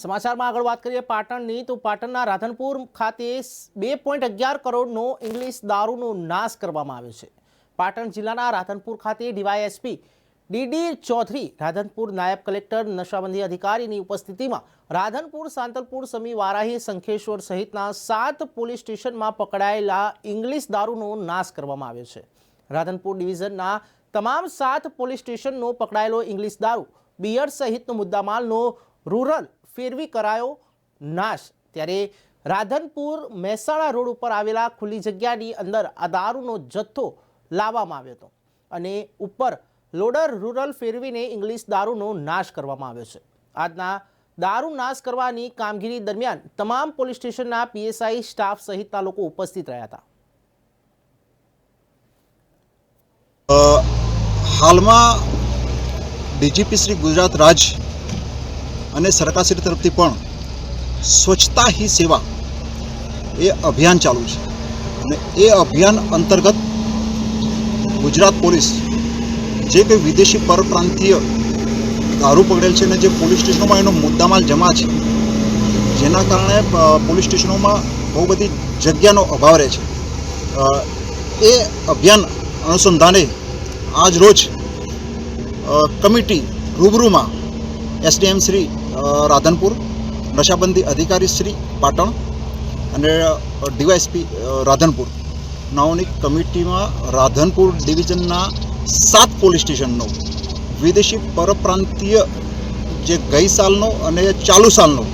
સમાચારમાં આગળ વાત કરીએ પાટણની, તો પાટણના રાધનપુર ખાતે બે પોઈન્ટ અગિયાર કરોડનો ઇંગ્લિશ દારૂનો નાશ કરવામાં આવ્યો છે. પાટણ જિલ્લાના રાધનપુર ખાતે ડીવાયએસપી ડીડી ચૌધરી, રાધનપુર નાયબ કલેક્ટર, નશાબંધી અધિકારીની ઉપસ્થિતિમાં રાધનપુર, સાંતલપુર સમી વારાહી શંખેશ્વર સહિતના સાત પોલીસ સ્ટેશનમાં પકડાયેલા ઇંગ્લિશ દારૂનો નાશ કરવામાં આવ્યો છે. રાધનપુર ડિવિઝનના તમામ સાત પોલીસ સ્ટેશનનો પકડાયેલો ઇંગ્લિશ દારૂ, બિયર સહિતનો મુદ્દામાલનો રૂરલ ફેરવી કરાયો નાશ. ત્યારે રાધનપુર મહેસાણા રોડ ઉપર આવેલા ખુલ્લી જગ્યાની અંદર આ દારૂનો જથ્થો લાવવામાં આવ્યો હતો અને ઉપર લોડર રૂરલ ફેરવીને ઇંગ્લિશ દારૂનો નાશ કરવામાં આવ્યો છે. આજના દારૂ નાશ કરવાની કામગીરી દરમિયાન તમામ પોલીસ સ્ટેશનના પીએસઆઈ સ્ટાફ સહિતના લોકો ઉપસ્થિત રહ્યા હતા. હાલમાં ડીજીપી શ્રી ગુજરાત રાજ અને સરકારશ્રી તરફથી પણ સ્વચ્છતા હી સેવા એ અભિયાન ચાલુ છે. અને એ અભિયાન અંતર્ગત ગુજરાત પોલીસ જે કંઈ વિદેશી પરપ્રાંતીય દારૂ પકડેલ છે અને જે પોલીસ સ્ટેશનોમાં એનો મુદ્દામાલ જમા છે, જેના કારણે પોલીસ સ્ટેશનોમાં બહુ બધી જગ્યાનો અભાવ રહે છે. એ અભિયાન અનુસંધાને આજ રોજ કમિટી રૂબરૂમાં એસડીએમ શ્રી રાધનપુર, નશાબંધી અધિકારી શ્રી પાટણ અને ડીવાયસપી રાધનપુર. નાઓની કમિટીમાં રાધનપુર ડિવિઝનના સાત પોલીસ સ્ટેશનનો, વિદેશી પરપ્રાંતીય જે ગઈ સાલનો અને ચાલુ સાલનો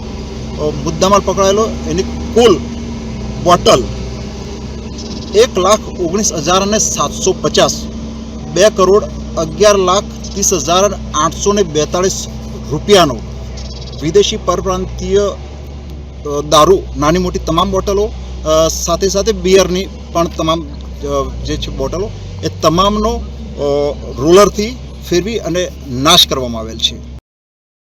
મુદ્દામાલ પકડાયેલો, એની કુલ બોટલ એક લાખ ઓગણીસ હજાર અને સાતસો પચાસ, બે કરોડ અગિયાર લાખ ત્રીસ હજાર આઠસો ને બેતાળીસ રૂપિયાનો વિદેશી પરપ્રાંતીય દારૂ, નાની મોટી તમામ બોટલો સાથે સાથે બિયરની પણ તમામ જે છે બોટલો, એ તમામનો રોલરથી ફેરવી અને નાશ કરવામાં આવેલ છે.